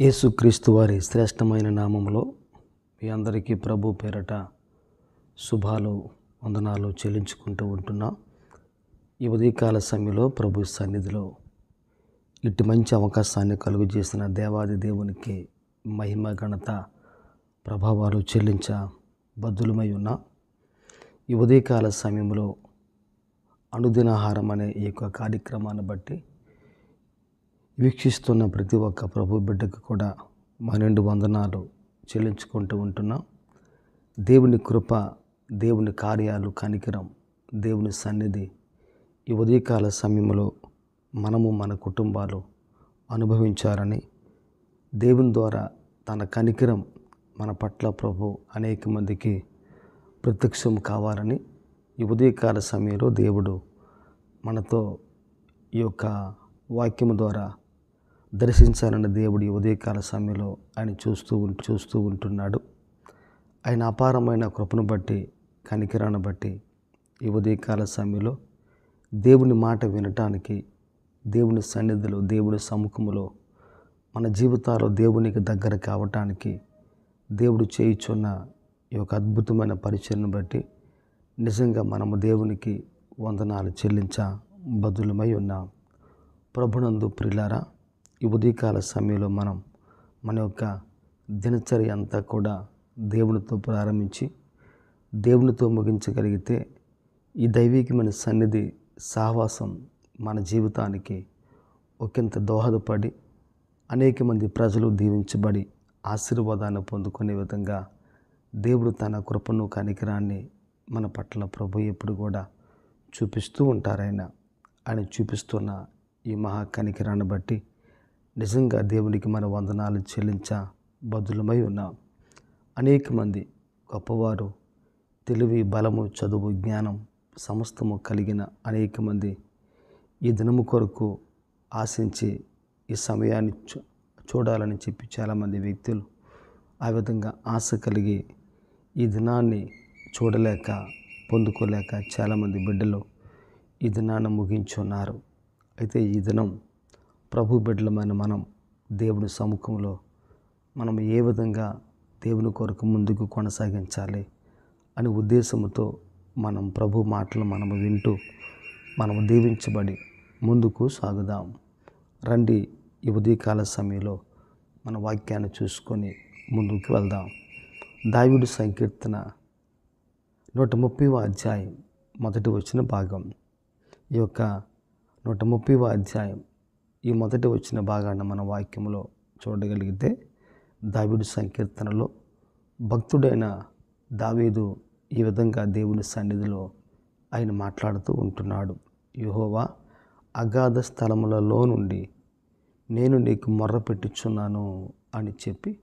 యేసుక్రీస్తు వారి శ్రేష్టమైన నామంలో మీ అందరికీ ప్రభు పేరట శుభాలు వందనాలు చెల్లించుకుంటూ ఉంటున్నాం. ఈ ఉదయకాల సమయంలో ప్రభు సన్నిధిలో ఇటు మంచి అవకాశాన్ని కలుగు చేసిన దేవాది దేవునికి మహిమ ఘనత ప్రభావాలు చెల్లించ బద్దులమై ఉన్నా. ఈ ఉదయకాల సమయంలో అనుదినాహారం అనే ఈ యొక్క కార్యక్రమాన్ని బట్టి వీక్షిస్తున్న ప్రతి ఒక్క ప్రభు బిడ్డకు కూడా మా రెండు వందనాలు చెల్లించుకుంటూ ఉంటున్నాం. దేవుని కృప దేవుని కార్యాలు కనికరం దేవుని సన్నిధి ఈ ఉదయకాల సమయంలో మనము మన కుటుంబాలు అనుభవించాలని దేవుని ద్వారా తన కనికరం మన పట్ల ప్రభు అనేక మందికి ప్రత్యక్షం కావాలని ఈ ఉదయకాల సమయంలో దేవుడు మనతో ఈ యొక్క వాక్యము ద్వారా దర్శించాలన్న దేవుడి ఉదయకాల సమయంలో ఆయన చూస్తూ చూస్తూ ఉంటున్నాడు. ఆయన అపారమైన కృపను బట్టి కనికిరాను బట్టి ఈ ఉదయకాల సమయంలో దేవుని మాట వినటానికి దేవుని సన్నిధిలో దేవుని సముఖములో మన జీవితాల్లో దేవునికి దగ్గర కావటానికి దేవుడు చేయుచున్న ఈ యొక్క అద్భుతమైన పరిచయను బట్టి నిజంగా మనము దేవునికి వందనాలు చెల్లించ బదులమై ఉన్నాం. ప్రభునందు ప్రిలారా ఈ ఉదయకాల సమయంలో మనం మన యొక్క దినచర్య అంతా కూడా దేవునితో ప్రారంభించి దేవునితో ముగించగలిగితే ఈ దైవికమైన సన్నిధి సహవాసం మన జీవితానికి ఒకంత దోహదపడి అనేక మంది ప్రజలు దీవించబడి ఆశీర్వాదాన్ని పొందుకునే విధంగా దేవుడు తన కృపను కనికరాన్ని మన పట్ల ప్రభు ఎప్పుడు కూడా చూపిస్తూ ఉంటారైనా అని ఆయన చూపిస్తున్న ఈ మహా కనికరాన్ని బట్టి నిజంగా దేవునికి మన వందనాలు చెల్లించ బదులమై ఉన్నాం. అనేక మంది గొప్పవారు తెలివి బలము చదువు జ్ఞానం సమస్తము కలిగిన అనేక మంది ఈ దినము కొరకు ఆశించి ఈ సమయాన్ని చూ చూడాలని చెప్పి చాలామంది వ్యక్తులు ఆ విధంగా ఆశ కలిగి ఈ దినాన్ని చూడలేక పొందుకోలేక చాలామంది బిడ్డలు ఈ దినాన్ని ముగించున్నారు. అయితే ఈ దినం ప్రభు బిడ్డలమైన మనం దేవుని సముఖంలో మనం ఏ విధంగా దేవుని కొరకు ముందుకు కొనసాగించాలి అనే ఉద్దేశంతో మనం ప్రభు మాటలు మనము వింటూ మనము దీవించబడి ముందుకు సాగుదాం. రండి ఈ ఉదయకాల సమయంలో మన వాక్యాన్ని చూసుకొని ముందుకు వెళ్దాం. దావిడు సంకీర్తన నూట ముప్పైవ అధ్యాయం మొదటి వచ్చిన భాగం. ఈ యొక్క నూట ముప్పైవ అధ్యాయం ఈ మొదటి వచ్చిన భాగాన్ని మన వాక్యంలో చూడగలిగితే దావిడు సంకీర్తనలో భక్తుడైన దావీదు ఈ విధంగా దేవుని సన్నిధిలో ఆయన మాట్లాడుతూ ఉంటున్నాడు. యుహోవా అగాధ స్థలములలో నుండి నేను నీకు మొర్ర పెట్టించున్నాను అని చెప్పి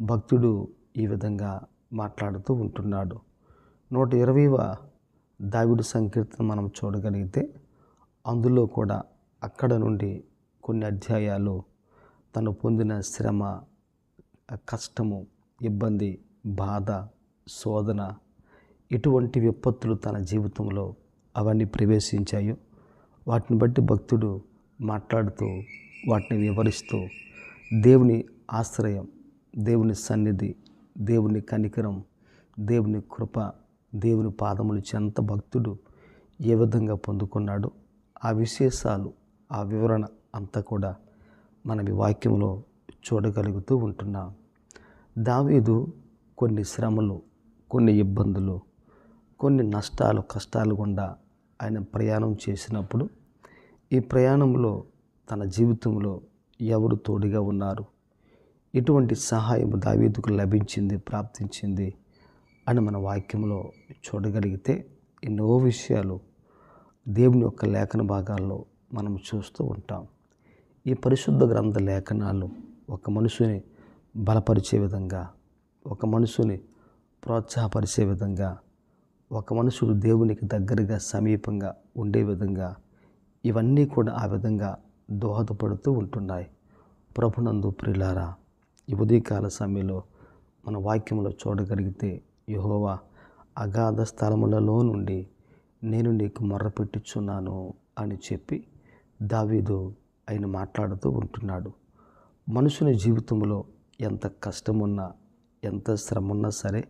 భక్తుడు ఈ విధంగా మాట్లాడుతూ ఉంటున్నాడు. నూట ఇరవైవ దావిడు సంకీర్తన మనం చూడగలిగితే అందులో కూడా అక్కడ నుండి కొన్ని అధ్యాయాలు తను పొందిన శ్రమ కష్టము ఇబ్బంది బాధ శోధన ఇటువంటి విపత్తులు తన జీవితంలో అవన్నీ ప్రవేశించాయో. వాటిని బట్టి భక్తుడు మాట్లాడుతూ వాటిని వివరిస్తూ దేవుని ఆశ్రయం దేవుని సన్నిధి దేవుని కనికరం దేవుని కృప దేవుని పాదములు చెంత భక్తుడు ఏ విధంగా పొందుకున్నాడో ఆ విశేషాలు ఆ వివరణ అంతా కూడా మనం ఈ వాక్యంలో చూడగలుగుతూ ఉంటున్నాం. దావీదు కొన్ని శ్రమలు కొన్ని ఇబ్బందులు కొన్ని నష్టాలు కష్టాలు గుండా ఆయన ప్రయాణం చేసినప్పుడు ఈ ప్రయాణంలో తన జీవితంలో ఎవరు తోడుగా ఉన్నారు? ఇటువంటి సహాయం దావీదుకు లభించింది ప్రాప్తించింది అని మన వాక్యంలో చూడగలిగితే ఎన్నో విషయాలు దేవుని యొక్క లేఖన భాగాల్లో మనం చూస్తూ ఉంటాం. ఈ పరిశుద్ధ గ్రంథ లేఖనాలు ఒక మనుషుని బలపరిచే విధంగా ఒక మనుషుని ప్రోత్సాహపరిచే విధంగా ఒక మనుషుడు దేవునికి దగ్గరగా సమీపంగా ఉండే విధంగా ఇవన్నీ కూడా ఆ విధంగా దోహదపడుతూ ఉంటున్నాయి. ప్రభునందు ప్రిలారా ఈ ఉదయకాల సమయంలో మన వాక్యంలో చూడగలిగితే యహోవా అగాధ స్థలములలో నుండి నేను నీకు మొర్రపెట్టుచున్నాను అని చెప్పి దావీదు ఆయన మాట్లాడుతూ ఉంటున్నాడు. మనుషుని జీవితంలో ఎంత కష్టమున్నా ఎంత శ్రమ ఉన్నా సరే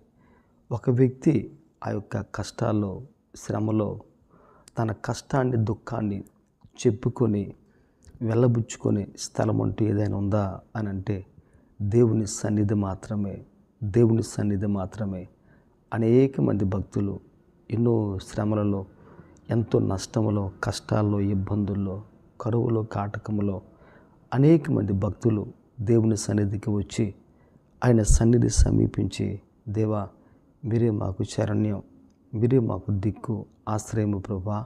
ఒక వ్యక్తి ఆ యొక్క కష్టాల్లో శ్రమలో తన కష్టాన్ని దుఃఖాన్ని చెప్పుకొని వెళ్ళబుచ్చుకొని స్థలం అంటూ ఏదైనా ఉందా అని అంటే దేవుని సన్నిధి మాత్రమే దేవుని సన్నిధి మాత్రమే. అనేక మంది భక్తులు ఎన్నో శ్రమలలో ఎంతో నష్టములో కష్టాల్లో ఇబ్బందుల్లో కరువులో కాటకములో అనేక మంది భక్తులు దేవుని సన్నిధికి వచ్చి ఆయన సన్నిధి సమీపించి దేవా మీరే మాకు శరణ్యం మీరే మాకు దిక్కు ఆశ్రయము ప్రభా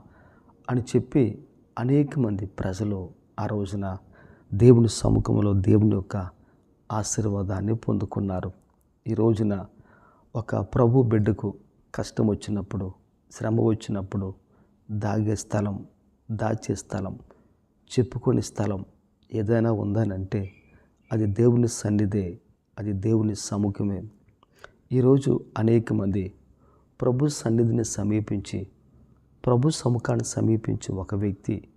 అని చెప్పి అనేక మంది ప్రజలు ఆ రోజున దేవుని సముఖంలో దేవుని యొక్క ఆశీర్వాదాన్ని పొందుకున్నారు. ఈ రోజున ఒక ప్రభు బిడ్డకు కష్టం వచ్చినప్పుడు శ్రమ వచ్చినప్పుడు దాగే స్థలం దాచే స్థలం చెప్పుకొని స్థలం ఏదైనా ఉందనంటే అది దేవుని సన్నిధే అది దేవుని సముఖమే. ఈరోజు అనేక మంది ప్రభు సన్నిధిని సమీపించి ప్రభు సముఖాన్ని సమీపించి ఒక వ్యక్తి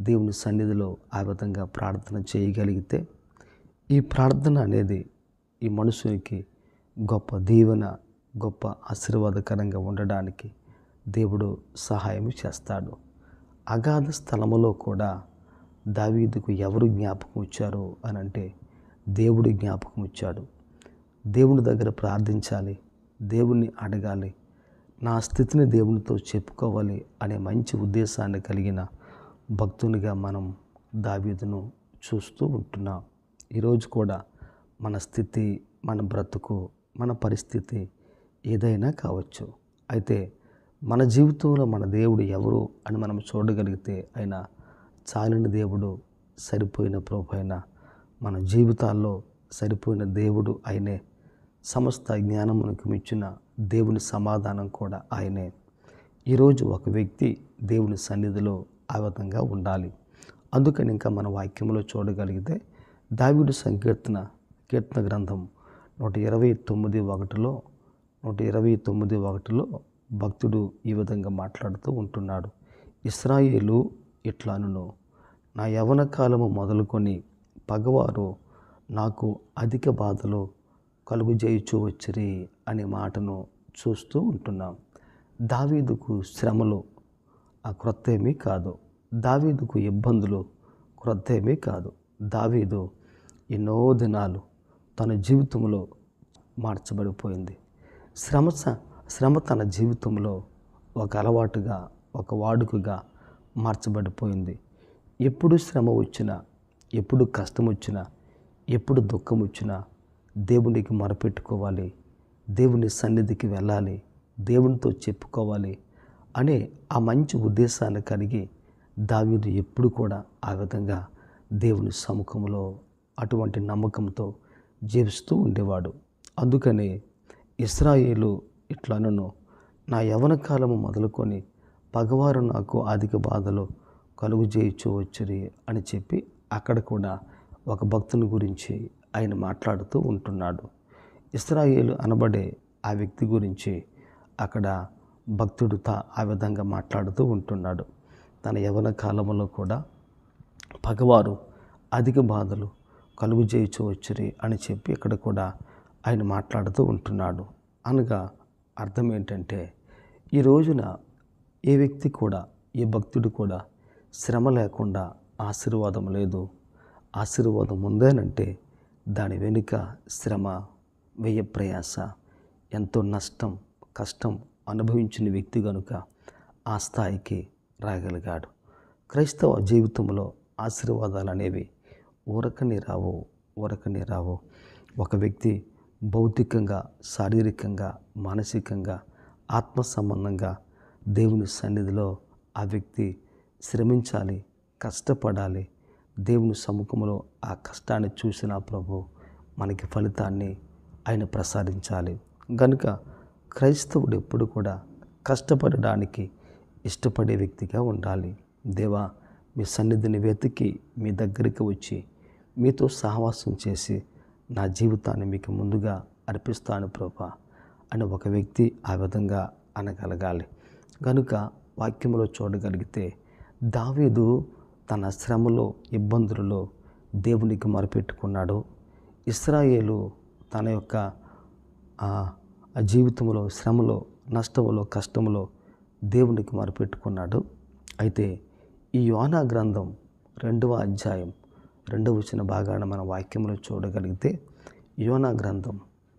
దేవుని సన్నిధిలో ఆ విధంగా ప్రార్థన చేయగలిగితే ఈ ప్రార్థన అనేది ఈ మనుషునికి గొప్ప దీవెన గొప్ప ఆశీర్వాదకరంగా ఉండడానికి దేవుడు సహాయం చేస్తాడు. అగాధ స్థలములో కూడా దావీదుకు ఎవరు జ్ఞాపకం ఇచ్చారు అని అంటే దేవుడు జ్ఞాపకం ఇచ్చాడు దేవుని దగ్గర ప్రార్థించాలి దేవుణ్ణి అడగాలి నా స్థితిని దేవునితో చెప్పుకోవాలి అనే మంచి ఉద్దేశాన్ని కలిగిన భక్తునిగా మనం దావీదును చూస్తూ ఉంటున్నాం. ఈరోజు కూడా మన స్థితి మన బ్రతుకు మన పరిస్థితి ఏదైనా కావచ్చు. అయితే మన జీవితంలో మన దేవుడు ఎవరు అని మనం చూడగలిగితే ఆయన చాలిన దేవుడు సరిపోయిన ప్రభు అయిన మన జీవితాల్లో సరిపోయిన దేవుడు ఆయనే. సమస్త జ్ఞానమునకు మించిన దేవుని సమాధానం కూడా ఆయనే. ఈరోజు ఒక వ్యక్తి దేవుని సన్నిధిలో ఆ విధంగా ఉండాలి. అందుకని ఇంకా మన వాక్యంలో చూడగలిగితే దావిడు సంకీర్తన కీర్తన గ్రంథం నూట ఇరవై తొమ్మిది ఒకటిలో నూట ఇరవై తొమ్మిది ఒకటిలో భక్తుడు ఈ విధంగా మాట్లాడుతూ ఉంటున్నాడు. ఇస్రాయేలు ఇట్లానును నా యవన కాలము మొదలుకొని పగవారు నాకు అధిక బాధలు కలుగు వచ్చిరి అనే మాటను చూస్తూ ఉంటున్నాం. దావీదుకు శ్రమలు ఆ క్రొత్తేమీ కాదు. దావీదుకు ఇబ్బందులు క్రొత్తేమీ కాదు. దావీదు ఎన్నో దినాలు తన జీవితంలో మార్చబడిపోయింది. శ్రమ శ్రమ తన జీవితంలో ఒక అలవాటుగా ఒక వాడుకగా మార్చబడిపోయింది. ఎప్పుడు శ్రమ వచ్చినా ఎప్పుడు కష్టం వచ్చినా ఎప్పుడు దుఃఖం వచ్చినా దేవునికి మొరపెట్టుకోవాలి. దేవుని సన్నిధికి వెళ్ళాలి. దేవునితో చెప్పుకోవాలి అనే ఆ మంచి ఉద్దేశాన్ని కలిగి దావీదు ఎప్పుడు కూడా ఆ విధంగా దేవుని సముఖంలో అటువంటి నమ్మకంతో జీవిస్తూ ఉండేవాడు. అందుకని ఇస్రాయేలు ఇట్లనను నా యవన కాలము మొదలుకొని పగవారు నాకు అధిక బాధలు కలుగు చేయించవచ్చరి అని చెప్పి అక్కడ కూడా ఒక భక్తుని గురించి ఆయన మాట్లాడుతూ ఉంటున్నాడు. ఇస్రాయేలు అనబడే ఆ వ్యక్తి గురించి అక్కడ భక్తుడు తా ఆ విధంగా మాట్లాడుతూ ఉంటున్నాడు. తన యవన కాలంలో కూడా పగవారు అధిక బాధలు కలుగు చేయించవచ్చరి అని చెప్పి ఇక్కడ కూడా ఆయన మాట్లాడుతూ ఉంటున్నాడు. అనగా అర్థం ఏంటంటే ఈ రోజున ఏ వ్యక్తి కూడా ఏ భక్తుడు కూడా శ్రమ లేకుండా ఆశీర్వాదం లేదు. ఆశీర్వాదం ఉందేనంటే దాని వెనుక శ్రమ వ్యయ ప్రయాస ఎంతో నష్టం కష్టం అనుభవించిన వ్యక్తి కనుక ఆ స్థాయికి రాగలిగాడు. క్రైస్తవ జీవితంలో ఆశీర్వాదాలు అనేవి ఊరకని రావు ఊరకని రావు. ఒక వ్యక్తి భౌతికంగా శారీరకంగా మానసికంగా ఆత్మ సంబంధంగా దేవుని సన్నిధిలో ఆ వ్యక్తి శ్రమించాలి కష్టపడాలి. దేవుని సముఖంలో ఆ కష్టాన్ని చూసిన ప్రభు మనకి ఫలితాన్ని ఆయన ప్రసాదించాలి. కనుక క్రైస్తవుడు ఎప్పుడు కూడా కష్టపడడానికి ఇష్టపడే వ్యక్తిగా ఉండాలి. దేవా మీ సన్నిధిని వెతికి మీ దగ్గరికి వచ్చి మీతో సహవాసం చేసి నా జీవితాన్ని మీకు ముందుగా అర్పిస్తాను ప్రభా. అని ఒక వ్యక్తి ఆ విధంగా అనగలగాలి. కనుక వాక్యంలో చూడగలిగితే దావీదు తన శ్రమలో ఇబ్బందులలో దేవునికి మొరపెట్టుకున్నాడు. ఇస్రాయేలు తన యొక్క ఆ జీవితంలో శ్రమలో నష్టములో కష్టములో దేవునికి మొరపెట్టుకున్నాడు. అయితే ఈ యోనా గ్రంథం రెండవ అధ్యాయం రెండవ వచ్చిన భాగాన మన వాక్యంలో చూడగలిగితే యోనా గ్రంథం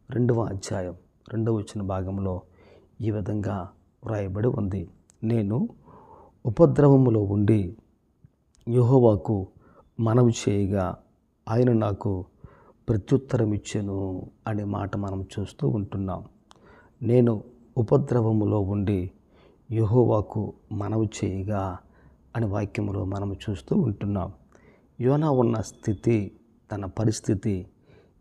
రెండవ అధ్యాయం రెండవ వచ్చిన భాగంలో ఈ విధంగా వ్రాయబడి ఉంది. నేను ఉపద్రవములో ఉండి యెహోవాకు మనవి చేయగా ఆయన నాకు ప్రత్యుత్తరం ఇచ్చాను అనే మాట మనం చూస్తూ ఉంటున్నాం. నేను ఉపద్రవములో ఉండి యెహోవాకు మనవి చేయగా అనే వాక్యములో మనం చూస్తూ ఉంటున్నాం. యోనా ఉన్న స్థితి తన పరిస్థితి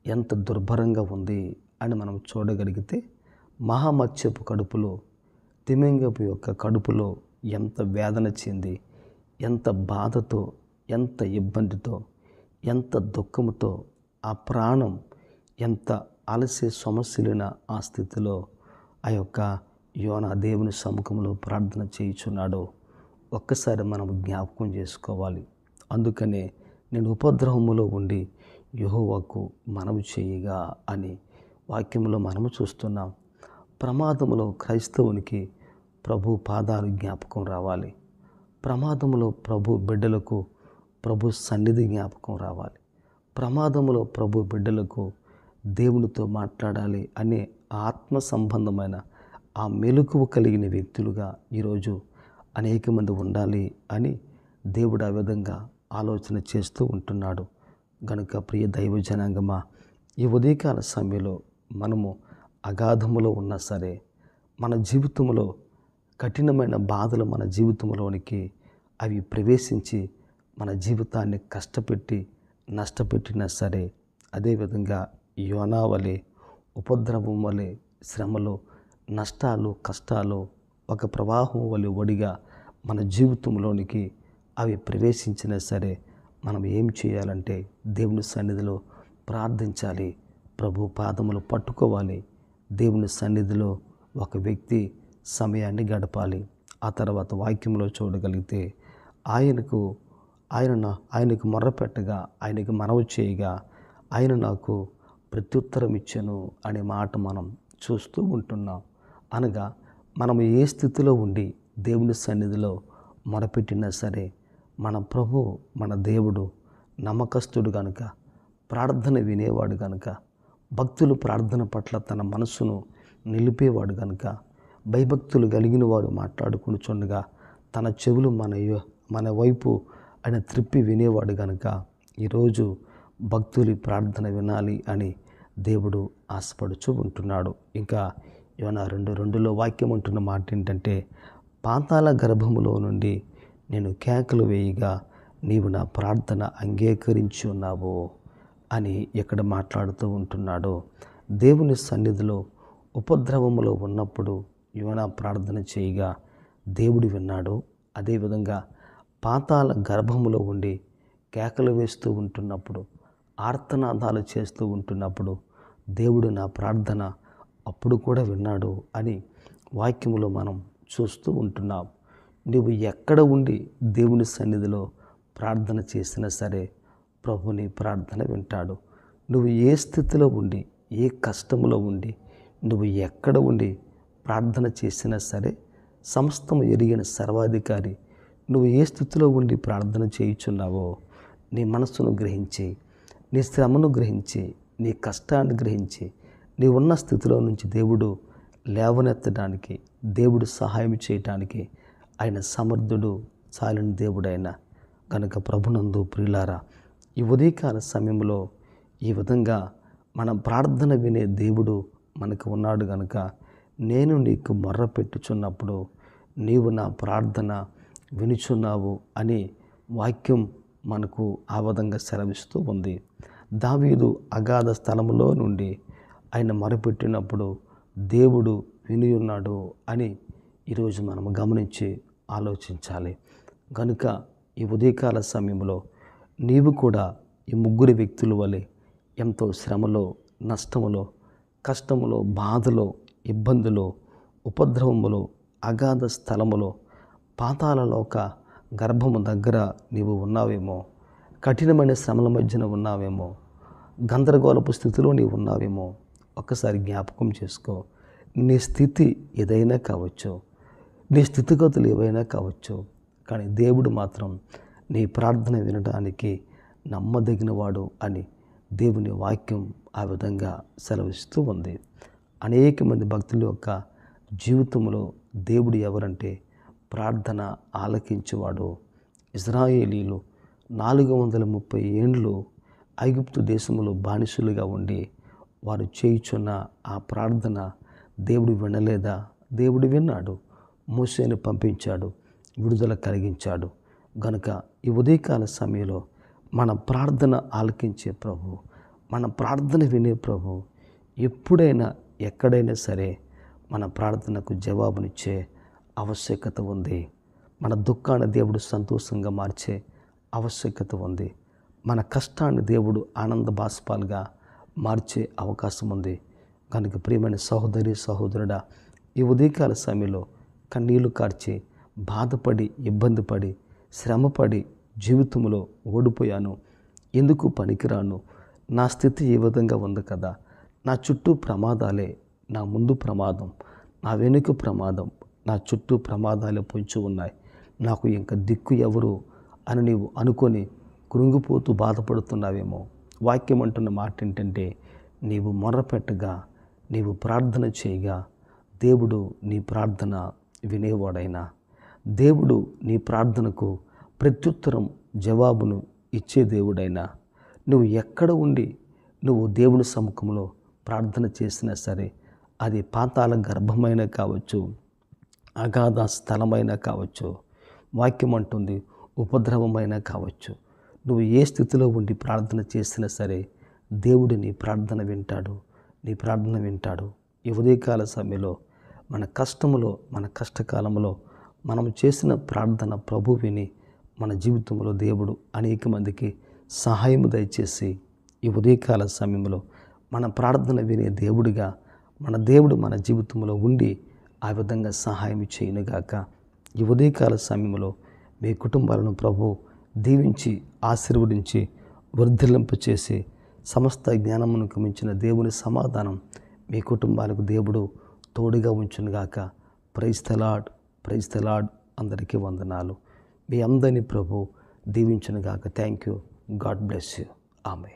ఎంత దుర్భరంగా ఉంది అని మనం చూడగలిగితే మహామత్స్యపు కడుపులో తిమింగపు యొక్క కడుపులో ఎంత వేదన చెంది ఎంత బాధతో ఎంత ఇబ్బందితో ఎంత దుఃఖముతో ఆ ప్రాణం ఎంత అలసే సమస్యలైన ఆ స్థితిలో ఆ యొక్క యోన దేవుని సముఖంలో ప్రార్థన చేయుచున్నాడో ఒక్కసారి మనం జ్ఞాపకం చేసుకోవాలి. అందుకనే నేను ఉపద్రవములో ఉండి యెహోవాకు మనవి చేయగా అని వాక్యంలో మనము చూస్తున్నాం. ప్రమాదములో క్రైస్తవునికి ప్రభు పాదాలు జ్ఞాపకం రావాలి. ప్రమాదములో ప్రభు బిడ్డలకు ప్రభు సన్నిధి జ్ఞాపకం రావాలి. ప్రమాదములో ప్రభు బిడ్డలకు దేవునితో మాట్లాడాలి అనే ఆత్మ సంబంధమైన ఆ మెలకువ కలిగిన వ్యక్తులుగా ఈరోజు అనేక మంది ఉండాలి అని దేవుడు ఆ విధంగా ఆలోచన చేస్తూ ఉంటున్నాడు. గనుక ప్రియ దైవ జనాంగమా ఈ ఉదయకాల సమయంలో మనము అగాధములో ఉన్నా సరే మన జీవితంలో కఠినమైన బాధలు మన జీవితంలోనికి అవి ప్రవేశించి మన జీవితాన్ని కష్టపెట్టి నష్టపెట్టినా సరే అదేవిధంగా యోనా వలె ఉపద్రవం వలె శ్రమలు నష్టాలు కష్టాలు ఒక ప్రవాహం వలె ఒడిగా మన జీవితంలోనికి అవి ప్రవేశించినా సరే మనం ఏం చేయాలంటే దేవుని సన్నిధిలో ప్రార్థించాలి ప్రభు పాదములు పట్టుకోవాలి దేవుని సన్నిధిలో ఒక వ్యక్తి సమయాన్ని గడపాలి. ఆ తర్వాత వాక్యంలో చూడగలిగితే ఆయనకు ఆయన నా- ఆయనకు మొర్రపెట్టగా ఆయనకు మనవి చేయగా ఆయన నాకు ప్రత్యుత్తరం ఇచ్చాను అనే మాట మనం చూస్తూ ఉంటున్నాం. అనగా మనం ఏ స్థితిలో ఉండి దేవుని సన్నిధిలో మొరపెట్టినా సరే మన ప్రభు మన దేవుడు నమ్మకస్తుడు కనుక ప్రార్థన వినేవాడు కనుక భక్తులు ప్రార్థన పట్ల తన మనసును నిలిపేవాడు కనుక భయభక్తులు కలిగిన వారు మాట్లాడుకునిచుండగా తన చెవులు మన మన వైపు ఆయన త్రిప్పి వినేవాడు కనుక ఈరోజు భక్తులు ప్రార్థన వినాలి అని దేవుడు ఆశపడుచు ఉంటున్నాడు. ఇంకా ఏమైనా రెండు రెండులో వాక్యం ఉంటున్న మాట ఏంటంటే పాతాల గర్భములో నుండి నేను కేకలు వేయగా నీవు నా ప్రార్థన అంగీకరించి ఉన్నావు అని ఎక్కడ మాట్లాడుతూ ఉంటున్నాడో దేవుని సన్నిధిలో ఉపద్రవములో ఉన్నప్పుడు యువనా ప్రార్థన చేయగా దేవుడు విన్నాడు. అదేవిధంగా పాతాల గర్భములో ఉండి కేకలు వేస్తూ ఉంటున్నప్పుడు ఆర్తనాదాలు చేస్తూ ఉంటున్నప్పుడు దేవుడు నా ప్రార్థన అప్పుడు కూడా విన్నాడు అని వాక్యములో మనం చూస్తూ ఉంటున్నాం. నువ్వు ఎక్కడ ఉండి దేవుని సన్నిధిలో ప్రార్థన చేసినా సరే ప్రభుని ప్రార్థన వింటాడు. నువ్వు ఏ స్థితిలో ఉండి ఏ కష్టములో ఉండి నువ్వు ఎక్కడ ఉండి ప్రార్థన చేసినా సరే సమస్తం ఎరిగిన సర్వాధికారి నువ్వు ఏ స్థితిలో ఉండి ప్రార్థన చేయుచున్నావో నీ మనస్సును గ్రహించి నీ శ్రమను గ్రహించి నీ కష్టాన్ని గ్రహించి నీ ఉన్న స్థితిలో నుంచి దేవుడు లేవనెత్తడానికి దేవుడు సహాయం చేయటానికి ఆయన సమర్థుడు చాలని దేవుడైన కనుక ప్రభునందు ప్రియులారా ఈ ఉదయకాల సమయంలో ఈ విధంగా మన ప్రార్థన వినే దేవుడు మనకు ఉన్నాడు కనుక నేను నీకు మొర్ర పెట్టుచున్నప్పుడు నీవు నా ప్రార్థన వినుచున్నావు అని వాక్యం మనకు ఆ విధంగా సెలవిస్తూ ఉంది. దావీదు అగాధ స్థలంలో నుండి ఆయన మొరపెట్టినప్పుడు దేవుడు విని ఉన్నాడు అని ఈరోజు మనం గమనించి ఆలోచించాలి. కనుక ఈ ఉదయకాల సమయంలో నీవు కూడా ఈ ముగ్గురు వ్యక్తుల వలె ఎంతో శ్రమలో నష్టములో కష్టములో బాధలో ఇబ్బందులో ఉపద్రవములో అగాధ స్థలములో పాతాలలోక గర్భము దగ్గర నీవు ఉన్నావేమో కఠినమైన శ్రమల మధ్యన ఉన్నావేమో గందరగోళపు స్థితిలో నీవు ఉన్నావేమో ఒక్కసారి జ్ఞాపకం చేసుకో. నీ స్థితి ఏదైనా కావచ్చు. నీ స్థితిగతులు ఏవైనా కావచ్చు. కానీ దేవుడు మాత్రం నీ ప్రార్థన వినడానికి నమ్మదగినవాడు అని దేవుని వాక్యం ఆ విధంగా సెలవిస్తూ ఉంది. అనేక మంది భక్తుల యొక్క జీవితంలో దేవుడు ఎవరంటే ప్రార్థన ఆలకించేవాడు. ఇజ్రాయేలీలు నాలుగు వందల ముప్పై ఏండ్లు ఐగుప్తు దేశంలో బానిసులుగా ఉండి వారు చేయుచున్న ఆ ప్రార్థన దేవుడు వినలేదా? దేవుడు విన్నాడు. మోసేని పంపించాడు విడుదల కలిగించాడు. గనుక ఈ ఉదయకాల సమయంలో మన ప్రార్థన ఆలకించే ప్రభు మన ప్రార్థన వినే ప్రభు ఎప్పుడైనా ఎక్కడైనా సరే మన ప్రార్థనకు జవాబునిచ్చే ఆవశ్యకత ఉంది. మన దుఃఖాన్ని దేవుడు సంతోషంగా మార్చే ఆవశ్యకత ఉంది. మన కష్టాన్ని దేవుడు ఆనంద బాష్పాలుగా మార్చే అవకాశం ఉంది. కనుక ప్రియమైన సహోదరి సహోదరుడా ఈ ఉదయకాల సమయంలో కన్నీళ్ళు కార్చి బాధపడి ఇబ్బంది పడి శ్రమపడి జీవితంలో ఓడిపోయాను. ఎందుకు పనికిరాను? నా స్థితి ఏ విధంగా ఉంది కదా? నా చుట్టూ ప్రమాదాలే నా ముందు ప్రమాదం. నా వెనుక ప్రమాదం. నా చుట్టూ ప్రమాదాలే పొంచి ఉన్నాయి. నాకు ఇంకా దిక్కు ఎవరు అని నీవు అనుకొని కృంగిపోతూ బాధపడుతున్నావేమో. వాక్యం అంటున్న మాట ఏంటంటే నీవు మొర్రపెట్టగా నీవు ప్రార్థన చేయగా దేవుడు నీ ప్రార్థన వినేవాడైనా. దేవుడు నీ ప్రార్థనకు ప్రత్యుత్తరం జవాబును ఇచ్చే దేవుడైనా నువ్వు ఎక్కడ ఉండి నువ్వు దేవుని సముఖంలో ప్రార్థన చేసినా సరే అది పాతాల గర్భమైన కావచ్చు అగాధ స్థలమైనా కావచ్చు వాక్యం అంటుంది ఉపద్రవమైనా కావచ్చు. నువ్వు ఏ స్థితిలో ఉండి ప్రార్థన చేసినా సరే దేవుడు నీ ప్రార్థన వింటాడు నీ ప్రార్థన వింటాడు. ఈ ఉదయకాల సమయంలో మన కష్టములో మన కష్టకాలంలో మనం చేసిన ప్రార్థన ప్రభు విని మన జీవితంలో దేవుడు అనేక మందికి సహాయం దయచేసి ఈ ఉదయకాల సమయంలో మన ప్రార్థన వినే దేవుడిగా మన దేవుడు మన జీవితంలో ఉండి ఆ విధంగా సహాయం చేయనుగాక. ఈ ఉదయకాల సమయంలో మీ కుటుంబాలను ప్రభు దీవించి ఆశీర్వదించి వర్ధిల్లింపు చేసి సమస్త జ్ఞానమునకు మించిన దేవుని సమాధానం మీ కుటుంబాలకు దేవుడు తోడుగా ఉంచునుగాక. ప్రైస్తలాడ్ ప్రైజ్ తలాడ్ అందరికీ వందనాలు. మీ అందరినీ ప్రభు దీవించునుగాక. Thank you God bless you. ఆమె